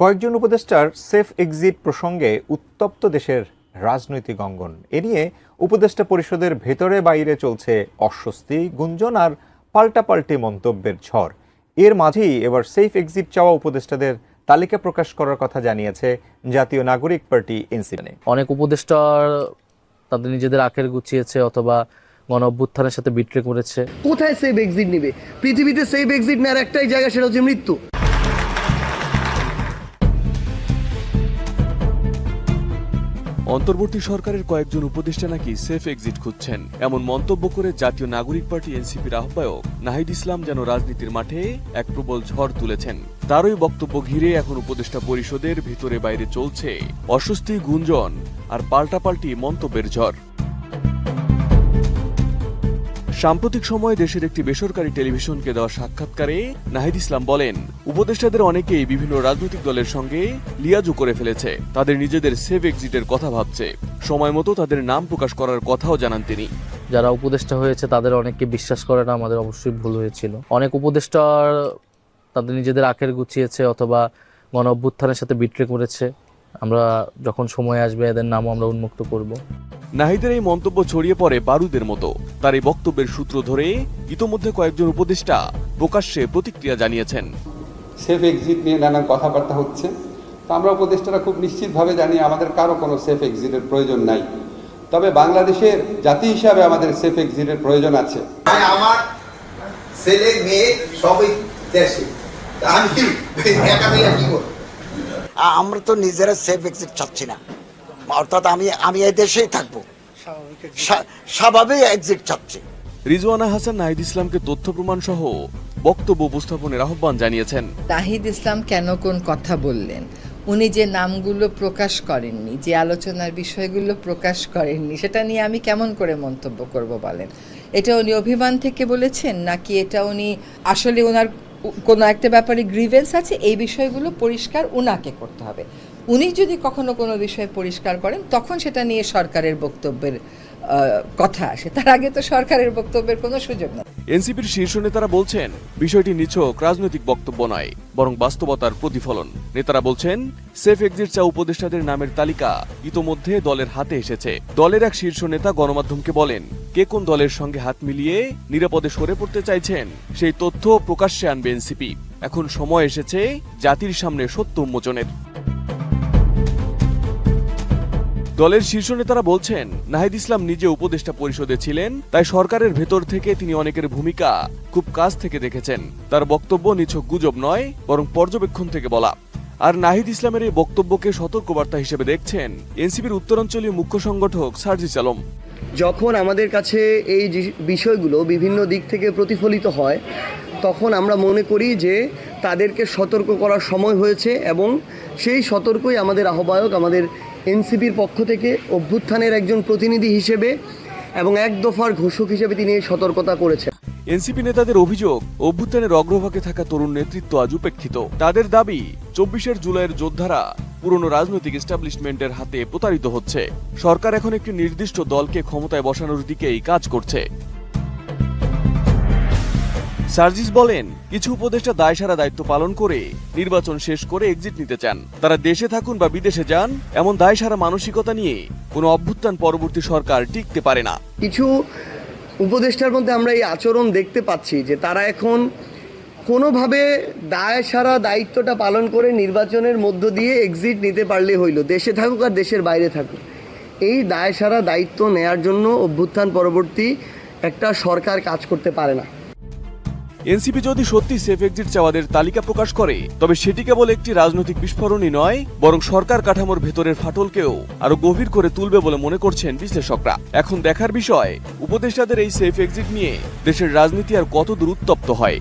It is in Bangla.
কয়েকজন উপদেষ্টার সেফ এক্সিট প্রসঙ্গে উত্তপ্ত দেশের রাজনৈতিক অঙ্গন। এ নিয়ে উপদেষ্টা পরিষদের ভেতরে বাইরে চলছে অস্বস্তি গুঞ্জন আর পাল্টাপাল্টি মন্তব্যের ঝড়। এর মাঝেই এবার সেফ এক্সিট চাওয়া উপদেষ্টাদের তালিকা প্রকাশ করার কথা জানিয়েছে জাতীয় নাগরিক পার্টি এনসিপি। অনেক উপদেষ্টার তাদের নিজেদের আখের গুছিয়েছে অথবা গণ অভ্যুত্থানের সাথে বিট্রে করেছে। কোথায় সেফ এক্সিট নিবে? পৃথিবীতে সেফ এক্সিট নেওয়ার একটাই জায়গা সেটা হচ্ছে মৃত্যু। অন্তর্বর্তী সরকারের কয়েকজন উপদেষ্টা নাকি সেফ এক্সিট খুঁজছেন। এমন মন্তব্য করে জাতীয় নাগরিক পার্টি এনসিপির আহ্বায়ক নাহিদ ইসলাম যেন রাজনীতির মাঠে এক প্রবল ঝড় তুলেছেন। তারই বক্তব্য ঘিরে এখন উপদেষ্টা পরিষদের ভিতরে বাইরে চলছে অস্বস্তি, গুঞ্জন আর পাল্টাপাল্টি মন্তব্যের ঝড়। সাম্প্রতিক সময়ে দেশের একটি বেসরকারি টেলিভিশনকে দেওয়া সাক্ষাৎকারে নাহিদ ইসলাম বলেন, উপদেষ্টাদের অনেকেই বিভিন্ন রাজনৈতিক দলের সঙ্গে লিয়াজু করে ফেলেছে। তাদের নিজেদের সেভ এক্সিটের কথা ভাবছে। সময় মতো তাদের নাম প্রকাশ করার কথাও জানান তিনি। যারা উপদেষ্টা হয়েছে, তাদের অনেককে বিশ্বাস করে করাটা আমাদের অবশ্যই ভুল হয়েছিল। অনেক উপদেষ্টার তাদের নিজেদের আখের গুছিয়েছে অথবা গণ অভ্যুত্থানের সাথে বিট্রে করেছে। আমরা যখন সময় আসবে, এদের নামও আমরা উন্মুক্ত করব। নাহিদের এই মন্তব্য ছড়িয়ে পড়ে বারুদের মতো। তার এই বক্তব্যের সূত্র ধরে ইতোমধ্যে কয়েকজন উপদেষ্টা প্রকাশ্যে প্রতিক্রিয়া জানিয়েছেন। সেফ এক্সিট নিয়ে নানান কথাবার্তা হচ্ছে। তো আমরা উপদেষ্টারা খুব নিশ্চিতভাবে জানি আমাদের কারও কোনো সেফ এক্সিটের প্রয়োজন নাই। তবে বাংলাদেশের জাতি হিসাবে আমাদের সেফ এক্সিটের প্রয়োজন আছে। আমার ছেলে মেয়ে সবই দেশে। আমি একা কি আমরা তো নিজেরা সেফ এক্সিট চাচ্ছি না। অর্থাৎ আমি আমি এই দেশেই থাকব। স্বাভাবিক এক্সিট চাচ্ছি। রিজওয়ানা হাসান নাহিদ ইসলামকে তথ্য প্রমাণ সহ বক্তব্য উপস্থাপনের আহ্বান জানিয়েছেন। তাহিদ ইসলাম কেন কোন কথা বললেন? উনি যে নামগুলো প্রকাশ করেননি যে আলোচনার বিষয়গুলো প্রকাশ করেননি সেটা নিয়ে আমি কেমন করে মন্তব্য করব বলেন? এটা উনি অভিমান থেকে বলেছেন নাকি এটা উনি আসলে ওনার কোনো একটা ব্যাপারে গ্রিভেন্স আছে? এই বিষয়গুলো পরিষ্কার উনাকে করতে হবে। উনি যদি কখনো কোনো বিষয় পরিষ্কার করেন, তখন সেটা নিয়ে সরকারের বক্তব্যের কথা আসে। তার আগে তো সরকারের বক্তব্যের কোনো সুযোগ নেই এনসিপির শীর্ষ নেতারা বলছেন, বিষয়টি নিছক, রাজনৈতিক বক্তব্য নয়, বরং বাস্তবতার প্রতিফলন। নেতারা বলছেন, সেফ এক্সিট চা উপদেষ্টাদের নামের তালিকা ইতোমধ্যে দলের হাতে এসেছে। দলের এক শীর্ষ নেতা গণমাধ্যমকে বলেন, কে কোন দলের সঙ্গে হাত মিলিয়ে নিরাপদে সরে পড়তে চাইছেন, সেই তথ্য প্রকাশ্যে আনবে এনসিপি। এখন সময় এসেছে জাতির সামনে সত্য উন্মোচনের। দলের শীর্ষ নেতারা বলছেন, নাহিদ ইসলাম নিজে উপদেষ্টা পরিষদে ছিলেন, তাই সরকারের ভেতর থেকে তিনি অনেকের ভূমিকা খুব কাছ থেকে দেখেছেন। তার বক্তব্য নিছক গুজব নয়, বরং পর্যবেক্ষণ থেকে বলা। আর নাহিদ ইসলামের এই বক্তব্যকে সতর্কবার্তা হিসেবে দেখছেন এনসিপির উত্তরাঞ্চলীয় মুখ্য সংগঠক সার্জিস আলম। যখন আমাদের কাছে এই বিষয়গুলো বিভিন্ন দিক থেকে প্রতিফলিত হয়, তখন আমরা মনে করি যে তাদেরকে সতর্ক করার সময় হয়েছে এবং সেই সতর্কই আমাদের আহ্বায়ক, আমাদের এনসিপির পক্ষ থেকে অভ্যুত্থানের একজন প্রতিনিধি হিসেবে এবং এক দফার ঘোষক হিসেবে তিনি এই সতর্কতা করেছেন। এনসিপি নেতাদের অভিযোগ, অভ্যুত্থানের অগ্রভাগে থাকা তরুণ নেতৃত্ব আজ উপেক্ষিত। তাদের দাবি, চব্বিশের জুলাইয়ের যোদ্ধারা পুরনো রাজনৈতিক এস্টাবলিশমেন্টের হাতে প্রতারিত হচ্ছে। সরকার এখন একটি নির্দিষ্ট দলকে ক্ষমতায় বসানোর দিকেই কাজ করছে। সার্জিস বলেন, কিছু উপদেষ্টা দায়সারা দায়িত্ব পালন করে নির্বাচন শেষ করে এক্সিট নিতে চান। তারা দেশে থাকুন বা বিদেশে যান, এমন দায়সারা মানসিকতা নিয়ে কোনো অভ্যুত্থান পরবর্তী সরকার টিকতে পারে না। কিছু উপদেষ্টার মধ্যে আমরা এই আচরণ দেখতে পাচ্ছি যে তারা এখন কোনোভাবে দায় সারা দায়িত্বটা পালন করে নির্বাচনের মধ্য দিয়ে এক্সিট নিতে পারলে হইল, দেশে থাকুক আর দেশের বাইরে থাকুক। এই দায় সারা দায়িত্ব নেয়ার জন্য অভ্যুত্থান পরবর্তী একটা সরকার কাজ করতে পারে না। এনসিপি যদি সত্যি সেফ এক্সিট চাওয়াদের তালিকা প্রকাশ করে, তবে সেটি কেবল একটি রাজনৈতিক বিস্ফোরণই নয়, বরং সরকার কাঠামোর ভেতরের ফাটলকেও আরও গভীর করে তুলবে বলে মনে করছেন বিশ্লেষকরা। এখন দেখার বিষয়, উপদেষ্টাদের এই সেফ এক্সিট নিয়ে দেশের রাজনীতি আর কত দূর উত্তপ্ত হয়।